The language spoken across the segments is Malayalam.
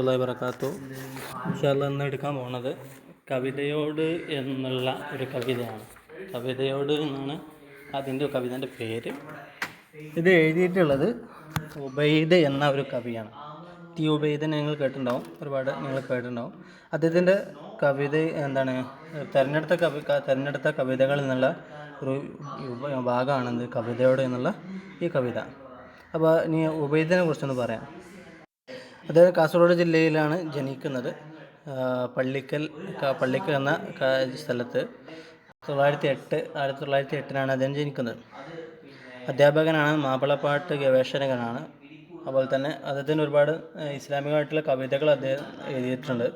അള്ളാഹി വറക്കാത്തു ഇൻഷാല്ല ഇന്ന് എടുക്കാൻ പോണത് കവിതയോട് എന്നുള്ള ഒരു കവിതയാണ്. കവിതയോട് എന്നാണ് അതിന്റെ കവിതന്റെ പേര്. ഇത് എഴുതിയിട്ടുള്ളത് ഉബൈദ് എന്ന ഒരു കവിയാണ്. ടി ഉബൈദിനെ നിങ്ങൾ കേട്ടിട്ടുണ്ടാവും. ഒരുപാട് നിങ്ങൾ കേട്ടിട്ടുണ്ടാവും. അദ്ദേഹത്തിന്റെ കവിത എന്താണ്? തിരഞ്ഞെടുത്ത കവി തിരഞ്ഞെടുത്ത കവിതകളിൽ നിന്നുള്ള ഒരു ഭാഗമാണ് കവിതയോട് എന്നുള്ള ഈ കവിത. അപ്പോൾ ഇനി ഉബൈദിനെ കുറിച്ചൊന്ന് പറയാം. അദ്ദേഹം കാസർഗോഡ് ജില്ലയിലാണ് ജനിക്കുന്നത്. പള്ളിക്കൽ പള്ളിക്കൽ എന്ന സ്ഥലത്ത് തൊള്ളായിരത്തി എട്ട് ആയിരത്തി തൊള്ളായിരത്തി എട്ടിനാണ് അദ്ദേഹം ജനിക്കുന്നത്. അധ്യാപകനാണ് മാപ്പിളപ്പാട്ട് ഗവേഷകനാണ്. അതുപോലെ തന്നെ അദ്ദേഹത്തിന് ഒരുപാട് ഇസ്ലാമികമായിട്ടുള്ള കവിതകൾ അദ്ദേഹം എഴുതിയിട്ടുണ്ട്.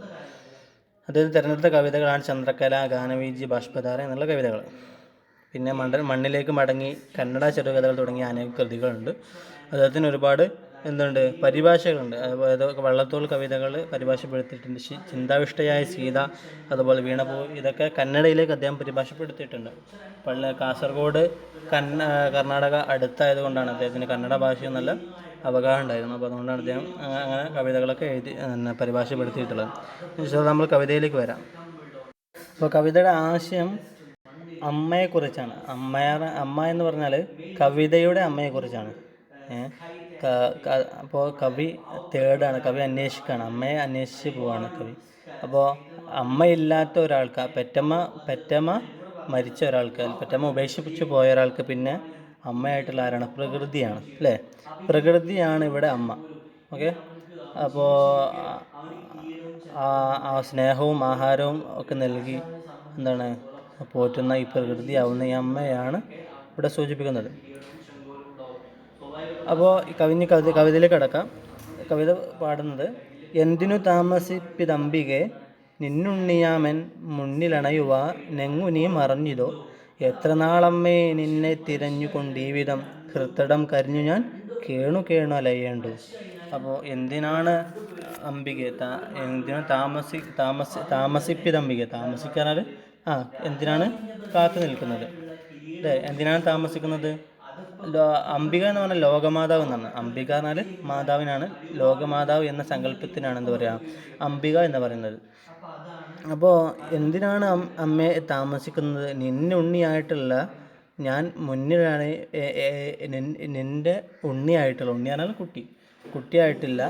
അദ്ദേഹം തിരഞ്ഞെടുത്ത കവിതകളാണ് ചന്ദ്രകല ഗാനവീജി ബാഷ്പധാര എന്നുള്ള കവിതകൾ. പിന്നെ മണ്ണിലേക്ക് മടങ്ങി കന്നഡ ചെറുകഥകൾ തുടങ്ങിയ അനേക കൃതികളുണ്ട്. അദ്ദേഹത്തിന് ഒരുപാട് എന്തുണ്ട്? പരിഭാഷകളുണ്ട്. അതായത് വള്ളത്തോൾ കവിതകൾ പരിഭാഷപ്പെടുത്തിയിട്ടുണ്ട്. ചിന്താവിഷ്ടയായ സീത അതുപോലെ വീണപൂ ഇതൊക്കെ കന്നഡയിലേക്ക് അദ്ദേഹം പരിഭാഷപ്പെടുത്തിയിട്ടുണ്ട്. പള്ളി കാസർഗോഡ് കന്ന കർണാടക അടുത്തായതുകൊണ്ടാണ് അദ്ദേഹത്തിന് കന്നഡ ഭാഷയിൽ നല്ല അവഗാഹം ഉണ്ടായിരുന്നു അപ്പോൾ അതുകൊണ്ടാണ് അദ്ദേഹം അങ്ങനെ കവിതകളൊക്കെ എഴുതി പരിഭാഷപ്പെടുത്തിയിട്ടുള്ളത്. നമ്മൾ കവിതയിലേക്ക് വരാം. അപ്പോൾ കവിതയുടെ ആശയം അമ്മയെക്കുറിച്ചാണ്. അമ്മയ അമ്മ എന്ന് പറഞ്ഞാൽ കവിതയുടെ അമ്മയെക്കുറിച്ചാണ്. അപ്പോൾ കവി തേടാണ് കവി അന്വേഷിക്കുകയാണ് അമ്മയെ അന്വേഷിച്ച് പോവാണ് കവി. അപ്പോൾ അമ്മയില്ലാത്ത ഒരാൾക്ക് പെറ്റമ്മ പെറ്റമ്മ മരിച്ച ഒരാൾക്ക് പെറ്റമ്മ ഉപേക്ഷിപ്പിച്ച് പോയ ഒരാൾക്ക് പിന്നെ അമ്മയായിട്ടുള്ള ആരാണ്? പ്രകൃതിയാണ് അല്ലേ? പ്രകൃതിയാണ് ഇവിടെ അമ്മ ഓക്കെ? അപ്പോൾ ആ ആ സ്നേഹവും ആഹാരവും ഒക്കെ നൽകി എന്താണ്? പോറ്റുന്ന ഈ പ്രകൃതിയാവുന്ന ഈ അമ്മയാണ് ഇവിടെ സൂചിപ്പിക്കുന്നത്. അപ്പോൾ കവിഞ്ഞ് കവിത കവിതയിലേക്ക് കിടക്കാം. കവിത പാടുന്നത് എന്തിനു താമസിപ്പിതമ്പികെ നിന്നുണ്ണിയാമൻ മുന്നിലണയുവ നെങ്ങു നീ മറഞ്ഞിതോ? എത്ര നാളമ്മേ നിന്നെ തിരഞ്ഞുകൊണ്ട് ഈ വിധം ഹൃത്തടം കരിഞ്ഞു ഞാൻ കേണു കേണു അലയേണ്ടു? അപ്പോൾ എന്തിനാണ് അംബിക താ എന്തിനു താമസി താമസി താമസിപ്പിതമ്പിക? താമസിക്കാനാൽ ആ എന്തിനാണ് കാത്തു നിൽക്കുന്നത്? അല്ലേ എന്തിനാണ് താമസിക്കുന്നത്? അംബിക എന്ന് പറഞ്ഞാൽ ലോകമാതാവ് എന്നാണ്. അംബിക എന്നാൽ മാതാവിനാണ്. ലോകമാതാവ് എന്ന സങ്കല്പത്തിനാണ് എന്താ പറയുക? അംബിക എന്ന് പറയുന്നത്. അപ്പോൾ എന്തിനാണ് അമ്മയെ താമസിക്കുന്നത്? നിന്നുണ്ണിയായിട്ടുള്ള ഞാൻ മുന്നിലാണ് നിന്റെ ഉണ്ണിയായിട്ടുള്ള ഉണ്ണി പറഞ്ഞാൽ കുട്ടി. കുട്ടിയായിട്ടില്ല.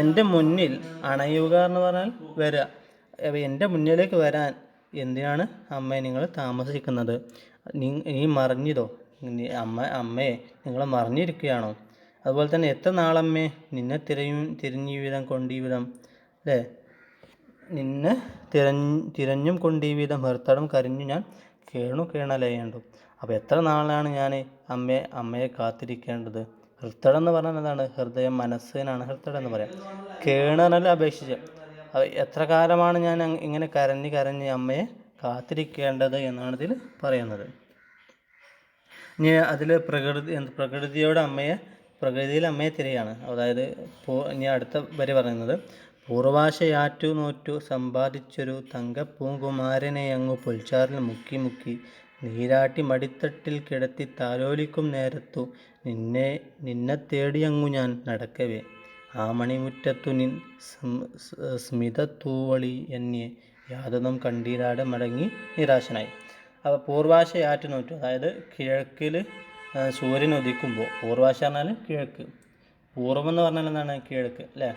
എന്റെ മുന്നിൽ അണയുക എന്ന് പറഞ്ഞാൽ വരിക എന്റെ മുന്നിലേക്ക് വരാൻ എന്തിനാണ് അമ്മയെ നിങ്ങൾ താമസിക്കുന്നത്? നീ നീ മറിഞ്ഞിതോ? അമ്മ അമ്മയെ നിങ്ങളെ മറിഞ്ഞിരിക്കുകയാണോ? അതുപോലെ തന്നെ എത്ര നാളമ്മേ നിന്നെ തിരയും തിരിഞ്ഞു വിധം കൊണ്ടീ വിധം അല്ലേ? നിന്നെ തിരഞ്ഞ് തിരഞ്ഞും കൊണ്ടീ വിധം ഹെർത്തടം കരിഞ്ഞു ഞാൻ കേണു കേണലയുണ്ടു. അപ്പോൾ എത്ര നാളാണ് ഞാൻ അമ്മയെ അമ്മയെ കാത്തിരിക്കേണ്ടത്? ഹൃത്തടം എന്ന് പറഞ്ഞാൽ എന്താണ്? ഹൃദയം മനസ്സിനാണ് ഹൃത്തടം എന്ന് പറയാം. കേണനല്ല അപേക്ഷിച്ച്. എത്ര കാലമാണ് ഞാൻ ഇങ്ങനെ കരഞ്ഞ് കരഞ്ഞ് അമ്മയെ കാത്തിരിക്കേണ്ടത് എന്നാണ് ഇതിൽ പറയുന്നത്. ഇനി അതിൽ പ്രകൃതി പ്രകൃതിയോട് അമ്മയെ പ്രകൃതിയിൽ അമ്മയെ തിരയാണ്. അതായത് ഇനി അടുത്ത വരി പറയുന്നത് പൂർവാശയാറ്റു നോറ്റു സമ്പാദിച്ചൊരു തങ്കപ്പൂങ്കുമാരനെ അങ്ങു പുൽച്ചാറിൽ മുക്കി മുക്കി നീരാട്ടി മടിത്തട്ടിൽ കിടത്തി താലോലിക്കും നേരത്തു നിന്നെ നിന്നെ തേടി അങ്ങു ഞാൻ നടക്കവേ. ആ മണിമുറ്റത്തു നിൻ സ്മ- സ്മിതത്തൂവളി എന്നെ യാതൊന്നും കണ്ടീരാടെ മടങ്ങി നിരാശനായി. അപ്പോൾ പൂർവാശയാറ്റ് നോറ്റു. അതായത് കിഴക്കിൽ സൂര്യൻ ഉദിക്കുമ്പോൾ പൂർവാശ പറഞ്ഞാൽ കിഴക്ക്. പൂർവം എന്ന് പറഞ്ഞാൽ എന്താണ്? കിഴക്ക് അല്ലേ?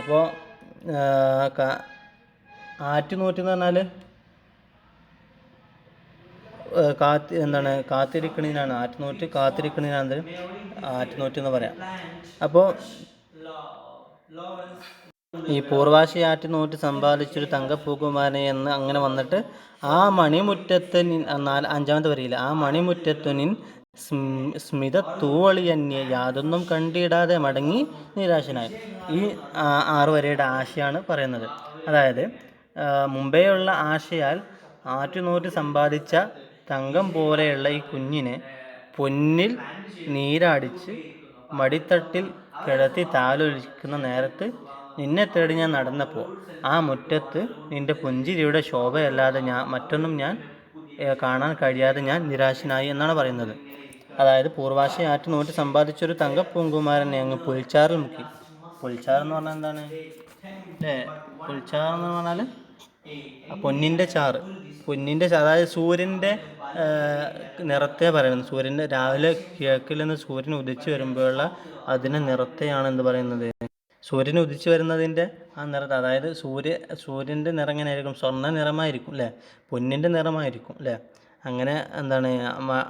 അപ്പോൾ ആറ്റുനൂറ്റ് എന്ന് പറഞ്ഞാൽ കാത്തി എന്താണ്? കാത്തിരിക്കണീനാണ് ആറ്റുനൂറ്റ് കാത്തിരിക്കണിനാണ് ആറ്റുനൂറ്റ് എന്ന് പറയാം. അപ്പോൾ ഈ പൂർവാശി ആറ്റുനൂറ്റ് സമ്പാദിച്ചൊരു തങ്കപ്പൂക്കുമാരനെ എന്ന് അങ്ങനെ വന്നിട്ട് ആ മണിമുറ്റത്ത് നാല് അഞ്ചാമത്തെ വരിയില്ല ആ മണിമുറ്റത്തുനിൻ സ്മ- സ്മിത തൂവളിയന്യെ യാതൊന്നും കണ്ടിടാതെ മടങ്ങി നിരാശനായി. ഈ ആറു വരയുടെ ആശയാണ് പറയുന്നത്. അതായത് മുമ്പേയുള്ള ആശയാൽ ആറ്റുനൂറ്റി സമ്പാദിച്ച തങ്കം പോലെയുള്ള ഈ കുഞ്ഞിനെ പൊന്നിൽ നീരാടിച്ച് മടിത്തട്ടിൽ കിടത്തി താലൊലിക്കുന്ന നേരത്ത് നിന്നെ തേടി ഞാൻ നടന്നപ്പോൾ ആ മുറ്റത്ത് നിന്റെ പുഞ്ചിരിയുടെ ശോഭയല്ലാതെ ഞാൻ മറ്റൊന്നും ഞാൻ കാണാൻ കഴിയാതെ ഞാൻ നിരാശനായി എന്നാണ് പറയുന്നത്. അതായത് പൂർവാശി ആറ്റ് നൂറ്റ് സമ്പാദിച്ചൊരു തങ്കപ്പൂങ്കുമാരനെ അങ്ങ് പുൽച്ചാറിൽ മുക്കി. പുൽച്ചാർ എന്ന് പറഞ്ഞാൽ എന്താണ്? അല്ലേ? പുൽച്ചാറ് എന്ന് പറഞ്ഞാൽ പൊന്നിന്റെ ചാറ് പൊന്നിന്റെ ചാറ് അതായത് സൂര്യന്റെ നിറത്തെ പറയുന്നത്. സൂര്യന്റെ രാവിലെ കിഴക്കിൽ നിന്ന് സൂര്യൻ ഉദിച്ചു വരുമ്പോഴുള്ള അതിന്റെ നിറത്തെയാണ് എന്ത് പറയുന്നത്? സൂര്യൻ ഉദിച്ചു വരുന്നതിന്റെ ആ നിറത്തെ അതായത് സൂര്യ സൂര്യന്റെ നിറം എങ്ങനെ ആയിരിക്കും സ്വർണ നിറമായിരിക്കും അല്ലേ? പൊന്നിന്റെ നിറമായിരിക്കും അല്ലേ? അങ്ങനെ എന്താണ്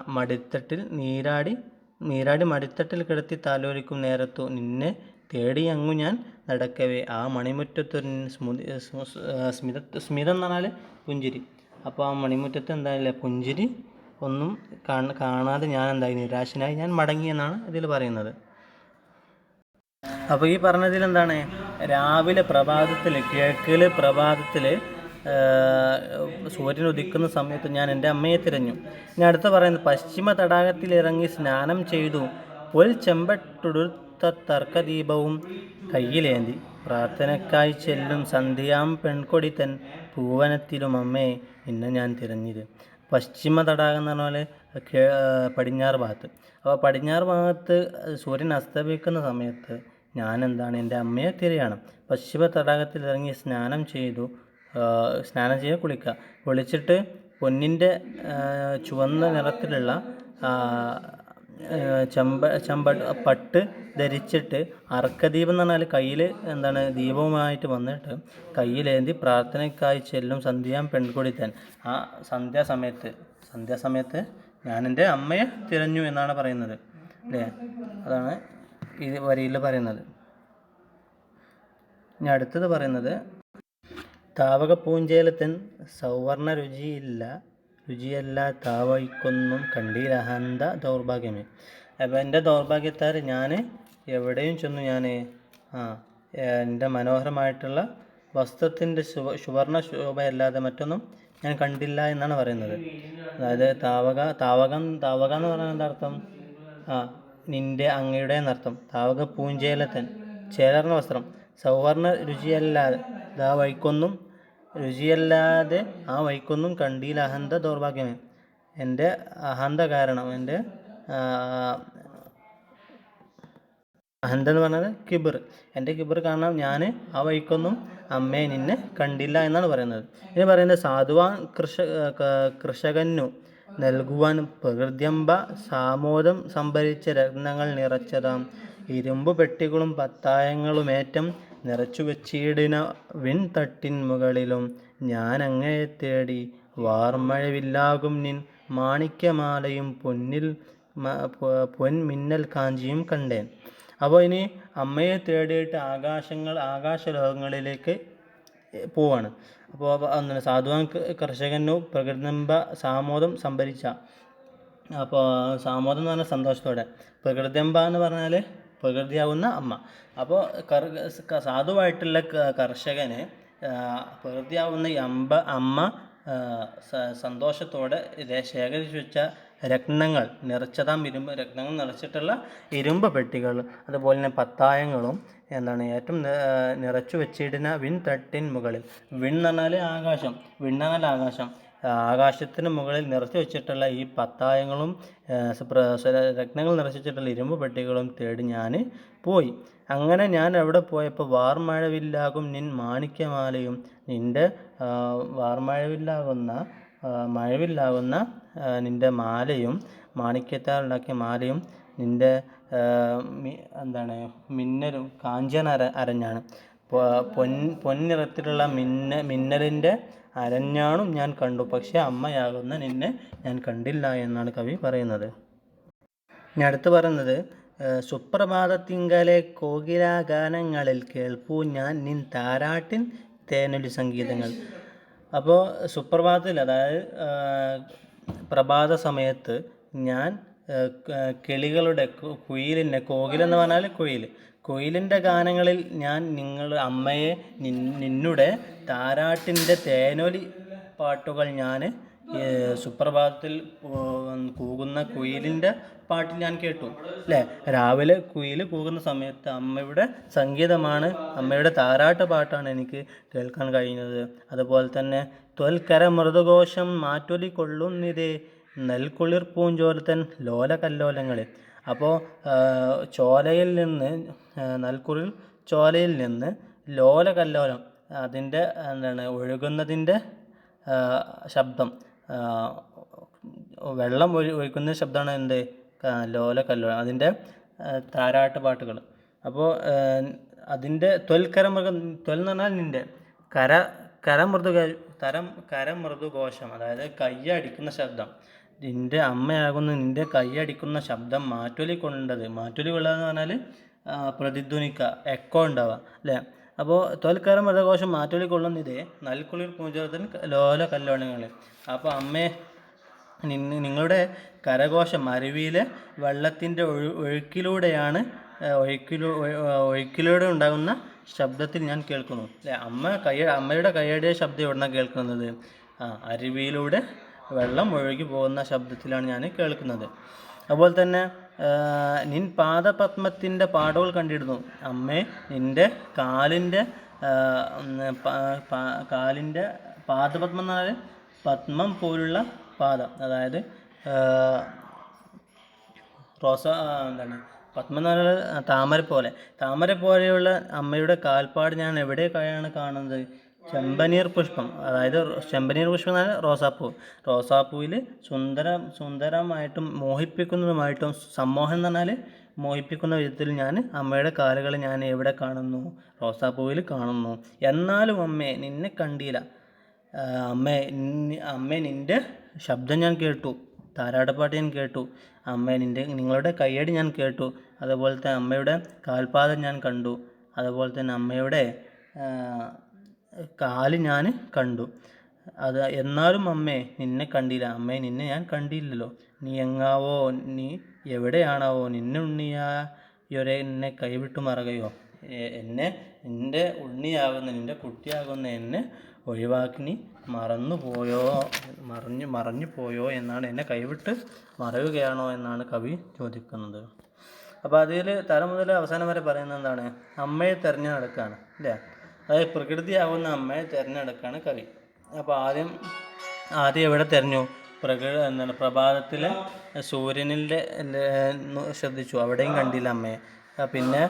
മടിത്തട്ടിൽ നീരാടി നീരാടി മടിത്തട്ടിൽ കിടത്തി താലോലിക്കും നേരത്തു നിന്നെ തേടി അങ്ങു ഞാൻ നടക്കവേ. ആ മണിമുറ്റത്തൊരു സ്മൃതി സ്മു- സ്മിത സ്മിതം എന്ന് പറഞ്ഞാൽ പുഞ്ചിരി. അപ്പോൾ ആ മണിമുറ്റത്ത് എന്തായാലും പുഞ്ചിരി ഒന്നും കാണാതെ ഞാൻ എന്തായി? നിരാശനായി ഞാൻ മടങ്ങി എന്നാണ് ഇതിൽ പറയുന്നത്. അപ്പോൾ ഈ പറഞ്ഞതിൽ എന്താണ് രാവിലെ പ്രഭാതത്തിൽ കിഴക്കിൽ പ്രഭാതത്തിൽ സൂര്യൻ ഉദിക്കുന്ന സമയത്ത് ഞാൻ എന്റെ അമ്മയെ തിരഞ്ഞു. ഞാൻ അടുത്ത പറയുന്നത് പശ്ചിമ തടാകത്തിൽ ഇറങ്ങി സ്നാനം ചെയ്തു. പൊൽ ചെമ്പട്ടുടുത്ത തർക്കദീപവും കയ്യിലേന്തി. പ്രാർത്ഥനക്കായി ചെല്ലും സന്ധ്യാം പെൺകൊടി തൻ പൂവനത്തിലും അമ്മയെ നിന്നെ ഞാൻ തിരഞ്ഞത് പശ്ചിമ തടാകം എന്ന് പറഞ്ഞാൽ പടിഞ്ഞാറ് ഭാഗത്ത്. അപ്പോൾ പടിഞ്ഞാറ് ഭാഗത്ത് സൂര്യൻ അസ്തമിക്കുന്ന സമയത്ത് ഞാൻ എന്താണ് എന്റെ അമ്മയെ തിരയാണ്. പശ്ചിമ തടാകത്തിൽ ഇറങ്ങി സ്നാനം ചെയ്തു. സ്നാനം ചെയ്ത് കുളിക്കുക. കുളിച്ചിട്ട് പൊന്നിന്റെ ചുവന്ന നിറത്തിലുള്ള ചമ്പ ചെമ്പ പട്ട് ധരിച്ചിട്ട് അർക്കദീപം എന്ന് പറഞ്ഞാൽ കയ്യിൽ എന്താണ് ദീപവുമായിട്ട് വന്നിട്ട് കയ്യിലേന്തി പ്രാർത്ഥനയ്ക്കായി ചെല്ലും സന്ധ്യാം പെൺകുടിത്തൻ ആ സന്ധ്യാസമയത്ത് സന്ധ്യാസമയത്ത് ഞാൻ എന്റെ അമ്മയെ തിരഞ്ഞു എന്നാണ് പറയുന്നത്. അല്ലേ? അതാണ് ഈ വരിയിൽ പറയുന്നത്. ഇനി അടുത്തത് പറയുന്നത് താവക പൂഞ്ചേലത്തിൻ സൗവർണ രുചിയില്ല രുചിയല്ല താവയ്ക്കൊന്നും കണ്ടീലഹന്ത ദൗർഭാഗ്യമേ. അപ്പോൾ എന്റെ ദൗർഭാഗ്യത്താൽ ഞാൻ എവിടെയും ചെന്നു ഞാൻ ആ എന്റെ മനോഹരമായിട്ടുള്ള വസ്ത്രത്തിന്റെ ശുഭ സുവർണ ശോഭയല്ലാതെ മറ്റൊന്നും ഞാൻ കണ്ടില്ല എന്നാണ് പറയുന്നത്. അതായത് താവക താവകം താവക എന്ന് പറഞ്ഞാൽ എന്താ അർത്ഥം? ആ നിന്റെ അങ്ങയുടെ നർത്തം താവക പൂഞ്ചേലത്തൻ. ചേലർന്ന വസ്ത്രം. സൗവർണ രുചിയല്ലാതെ. ആ വൈക്കൊന്നും രുചിയല്ലാതെ ആ വൈക്കൊന്നും കണ്ടിയിൽ അഹന്ത ദൗർഭാഗ്യമേ. എന്റെ അഹന്ത കാരണം എന്റെ അഹന്ത എന്ന് പറഞ്ഞത് കിബിർ. എന്റെ കിബിർ കാരണം ഞാൻ ആ വഴിക്കൊന്നും അമ്മയെ നിന്നെ കണ്ടില്ല എന്നാണ് പറയുന്നത്. ഇനി പറയുന്നത് സാധുവാൻ കൃഷ ക- നൽകുവാൻ പ്രകൃത്യമ്പ സാമോദം സംഭരിച്ച രത്നങ്ങൾ നിറച്ചതാം. ഇരുമ്പു പെട്ടികളും പത്തായങ്ങളുമേറ്റം നിറച്ചു വെച്ചിടിന വിൺതട്ടിൻ മുകളിലും. ഞാൻ അങ്ങയെ തേടി വാർമഴവില്ലാകും നിൻ മാണിക്യമാലയും പൊന്നിൽ പൊൻ മിന്നൽ കാഞ്ചിയും കണ്ടേൻ. അപ്പോൾ ഇനി അമ്മയെ തേടിയിട്ട് ആകാശങ്ങൾ ആകാശലോകങ്ങളിലേക്ക് പോവാണ്. അപ്പോൾ അങ്ങനെ സാധുവാൻ കർഷകനു പ്രകൃതിബ സാമോദം സംഭരിച്ച അപ്പോൾ സാമോദം എന്ന് പറഞ്ഞാൽ സന്തോഷത്തോടെ. പ്രകൃതിബ എന്ന് പറഞ്ഞാൽ പ്രകൃതിയാവുന്ന അമ്മ. അപ്പോൾ സാധുവായിട്ടുള്ള കർഷകന് പ്രകൃതിയാവുന്ന അമ്പ അമ്മ സന്തോഷത്തോടെ ശേഖരിച്ചു വെച്ച രത്നങ്ങൾ നിറച്ചതാം ഇരുമ്പ് രത്നങ്ങൾ നിറച്ചിട്ടുള്ള ഇരുമ്പ് പെട്ടികൾ അതുപോലെ തന്നെ പത്തായങ്ങളും എന്താണ് ഏറ്റവും നിറച്ചു വെച്ചിടുന്ന വിൺ തട്ടിൻ മുകളിൽ. വിൺ എന്ന് പറഞ്ഞാൽ ആകാശം. വിൺ ആകാശം. ആകാശത്തിന് മുകളിൽ നിറച്ചു വെച്ചിട്ടുള്ള ഈ പത്തായങ്ങളും രത്നങ്ങൾ നിറച്ചു വെച്ചിട്ടുള്ള ഇരുമ്പ് പെട്ടികളും തേടി ഞാൻ പോയി. അങ്ങനെ ഞാൻ അവിടെ പോയപ്പോൾ വാർമഴവില്ലാകും നിൻ മാണിക്യമാലയും നിന്റെ വാർമഴവില്ലാകുന്ന മഴവില്ലാകുന്ന നിന്റെ മാലയും മാണിക്യത്താൽ ഉണ്ടാക്കിയ മാലയും നിന്റെ എന്താണ് മിന്നലും കാഞ്ചന അര അരഞ്ഞാണ്. പൊൻ പൊൻനിറത്തിലുള്ള മിന്ന മിന്നലിന്റെ അരഞ്ഞാണും ഞാൻ കണ്ടു പക്ഷേ അമ്മയാകുന്ന നിന്നെ ഞാൻ കണ്ടില്ല എന്നാണ് കവി പറയുന്നത്. ഇനി അടുത്ത് പറയുന്നത് സുപ്രഭാതത്തിങ്കലെ കോകിലാഗാനങ്ങളിൽ കേൾപ്പൂ ഞാൻ നിൻ താരാട്ടിൻ തേനൊലി സംഗീതങ്ങൾ. അപ്പോൾ സുപ്രഭാതത്തിൽ അതായത് പ്രഭാത സമയത്ത് ഞാൻ കിളികളുടെ കുയിലിന്റെ കോകിലെന്ന് പറഞ്ഞാൽ കുയിൽ കുയിലിന്റെ ഗാനങ്ങളിൽ ഞാൻ നിങ്ങൾ അമ്മയെ നിന്നുടെ താരാട്ടിന്റെ തേനൊലി പാട്ടുകൾ ഞാൻ സുപ്രഭാതത്തിൽ കൂകുന്ന കുയിലിന്റെ പാട്ട് ഞാൻ കേട്ടു. അല്ലേ? രാവിലെ കുയിൽ കൂകുന്ന സമയത്ത് അമ്മയുടെ സംഗീതമാണ് അമ്മയുടെ താരാട്ട് പാട്ടാണ് എനിക്ക് കേൾക്കാൻ കഴിഞ്ഞത്. അതുപോലെ തന്നെ തൊൽക്കര മൃദുഘോഷം മാറ്റൊലി കൊള്ളുന്നിതേ നെൽക്കുളിർ പൂഞ്ചോലത്തൻ ലോല കല്ലോലങ്ങളിൽ അപ്പോൾ ചോലയിൽ നിന്ന് നെൽക്കുളിർ ചോലയിൽ നിന്ന് ലോല കല്ലോലം അതിന്റെ എന്താണ് ഒഴുകുന്നതിന്റെ ശബ്ദം. വെള്ളം ഒഴി ഒഴിക്കുന്ന ശബ്ദമാണ് എന്ത്? ലോല കല്ലോല അതിന്റെ താരാട്ട് പാട്ടുകൾ. അപ്പോൾ അതിന്റെ തൊൽക്കര മൃഗ ത്വൽ എന്ന് പറഞ്ഞാൽ നിന്റെ കര കരമൃദു തരം കരമൃദുഘോഷം അതായത് കയ്യടിക്കുന്ന ശബ്ദം. നിന്റെ അമ്മയാകുന്ന നിന്റെ കൈയടിക്കുന്ന ശബ്ദം മാറ്റൊലി കൊണ്ടത്. മാറ്റൊലി എന്ന് പറഞ്ഞാൽ പ്രതിധ്വനിക്കുക എക്കോ ഉണ്ടാവുക അല്ലേ? അപ്പോൾ തോൽക്കാരം മൃതകോശം മാറ്റൊലി കൊള്ളുന്നിതേ നൽകുളിർ പൂജത്തിന് ലോല കല്ലോണങ്ങൾ അപ്പോൾ അമ്മേ നിങ്ങളുടെ കരകോശം അരുവിയിലെ വെള്ളത്തിന്റെ ഒഴു ഒഴുക്കിലൂടെയാണ് ഒഴുക്കിലൂ ഒഴുക്കിലൂടെ ഉണ്ടാകുന്ന ശബ്ദത്തിൽ ഞാൻ കേൾക്കുന്നു. അല്ലേ? അമ്മ കൈ അമ്മയുടെ കൈയടിയ ശബ്ദം എവിടെന്നാണ് കേൾക്കുന്നത്? ആ അരുവിയിലൂടെ വെള്ളം ഒഴുകി പോകുന്ന ശബ്ദത്തിലാണ് ഞാൻ കേൾക്കുന്നത്. അതുപോലെ തന്നെ നിൻ പാദപത്മത്തിന്റെ പാടുകൾ കണ്ടിരുന്നു. അമ്മേ നിന്റെ കാലിന്റെ കാലിന്റെ പാദപത്മം എന്ന് പറഞ്ഞാൽ പത്മം പോലുള്ള പാദം. അതായത് റോസ എന്താണ് പത്മം എന്ന് പറയുന്നത് താമര പോലെ. താമര പോലെയുള്ള അമ്മയുടെ കാൽപ്പാട് ഞാൻ എവിടെയൊക്കെയാണ് കാണുന്നത്? ചെമ്പനീർ പുഷ്പം. അതായത് ചെമ്പനീർ പുഷ്പം എന്ന് പറഞ്ഞാൽ റോസാപ്പൂ. റോസാപ്പൂവിൽ സുന്ദര സുന്ദരമായിട്ടും മോഹിപ്പിക്കുന്നതുമായിട്ടും സമ്മോഹം എന്ന് പറഞ്ഞാൽ മോഹിപ്പിക്കുന്ന വിധത്തിൽ ഞാൻ അമ്മയുടെ കാലുകൾ ഞാൻ എവിടെ കാണുന്നു റോസാപ്പൂവിൽ കാണുന്നു. എന്നാലും അമ്മേ നിന്നെ കണ്ടില്ല. അമ്മേ അമ്മേ നിന്റെ ശബ്ദം ഞാൻ കേട്ടു. താരാടപ്പാട്ട് ഞാൻ കേട്ടു. അമ്മേ നിന്റെ നിങ്ങളുടെ കയ്യടി ഞാൻ കേട്ടു. അതുപോലെ തന്നെ അമ്മയുടെ കാൽപാദം ഞാൻ കണ്ടു. അതുപോലെ തന്നെ അമ്മയുടെ കാൽ ഞാൻ കണ്ടു. അത് എന്നാലും അമ്മേ നിന്നെ കണ്ടില്ല. അമ്മേ നിന്നെ ഞാൻ കണ്ടില്ലല്ലോ. നീ എങ്ങാവോ നീ എവിടെയാണാവോ നിന്നെ ഉണ്ണിയായൊരെ എന്നെ കൈവിട്ടു മറകയോ? എന്നെ നിന്റെ ഉണ്ണിയാകുന്ന നിന്റെ കുട്ടിയാകുന്ന എന്നെ ഒഴിവാക്കി നീ മറന്നു പോയോ മറഞ്ഞു മറഞ്ഞു പോയോ എന്നാണ് എന്നെ കൈവിട്ട് മറയുകയാണോ എന്നാണ് കവി ചോദിക്കുന്നത്. അപ്പോൾ അതിൽ തല മുതൽ അവസാനം വരെ പറയുന്നത് എന്താണ്? അമ്മയെ തിരഞ്ഞു നടക്കുകയാണ് അല്ലേ അതായത് പ്രകൃതിയാവുന്ന അമ്മയെ തിരഞ്ഞെടുക്കുകയാണ് കവി. അപ്പോൾ ആദ്യം ആദ്യം എവിടെ തിരഞ്ഞു? പ്രകൃതി എന്താണ് പ്രഭാതത്തിലെ സൂര്യനിലെ ശ്രദ്ധിച്ചു. അവിടെയും കണ്ടില്ല അമ്മയെ. പിന്നെ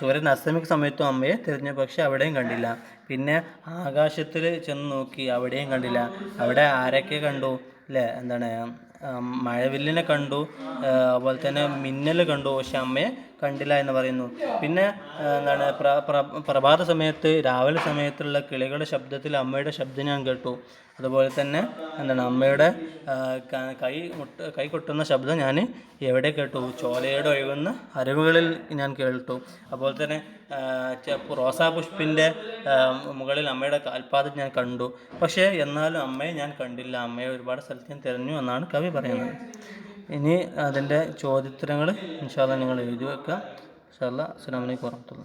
സൂര്യൻ അസ്തമിക്കുന്ന സമയത്തും അമ്മയെ തിരഞ്ഞു പക്ഷെ അവിടെയും കണ്ടില്ല. പിന്നെ ആകാശത്തിൽ ചെന്ന് നോക്കി അവിടെയും കണ്ടില്ല. അവിടെ ആരൊക്കെ കണ്ടു? അല്ലേ എന്താണ് മഴവില്ലിനെ കണ്ടു. അതുപോലെ തന്നെ മിന്നൽ കണ്ടു. പക്ഷെ അമ്മയെ കണ്ടില്ല എന്ന് പറയുന്നു. പിന്നെ എന്താണ് പ്ര പ്ര- പ്രഭാത സമയത്ത് രാവിലെ സമയത്തുള്ള കിളികളുടെ ശബ്ദത്തിൽ അമ്മയുടെ ശബ്ദം ഞാൻ കേട്ടു. അതുപോലെ തന്നെ എന്താണ് അമ്മയുടെ കൈ മുട്ട കൈ കൊട്ടുന്ന ശബ്ദം ഞാൻ എവിടെ കേട്ടു? ചോലയുടെ ഒഴുകുന്ന അരവുകളിൽ ഞാൻ കേട്ടു. അതുപോലെ തന്നെ റോസാപുഷ്പിന്റെ മുകളിൽ അമ്മയുടെ കാൽപാദം ഞാൻ കണ്ടു. പക്ഷേ എന്നാലും അമ്മയെ ഞാൻ കണ്ടില്ല. അമ്മയെ ഒരുപാട് സ്ഥലത്ത് ഞാൻ തിരഞ്ഞു എന്നാണ് കവി പറയുന്നത്. ഇനി അതിന്റെ ചോദ്യോത്തരങ്ങൾ ഇൻഷാല്ല നിങ്ങൾ എഴുതി വെക്കുക. ഇൻഷാല്ല അസ്സാം വലൈക്കും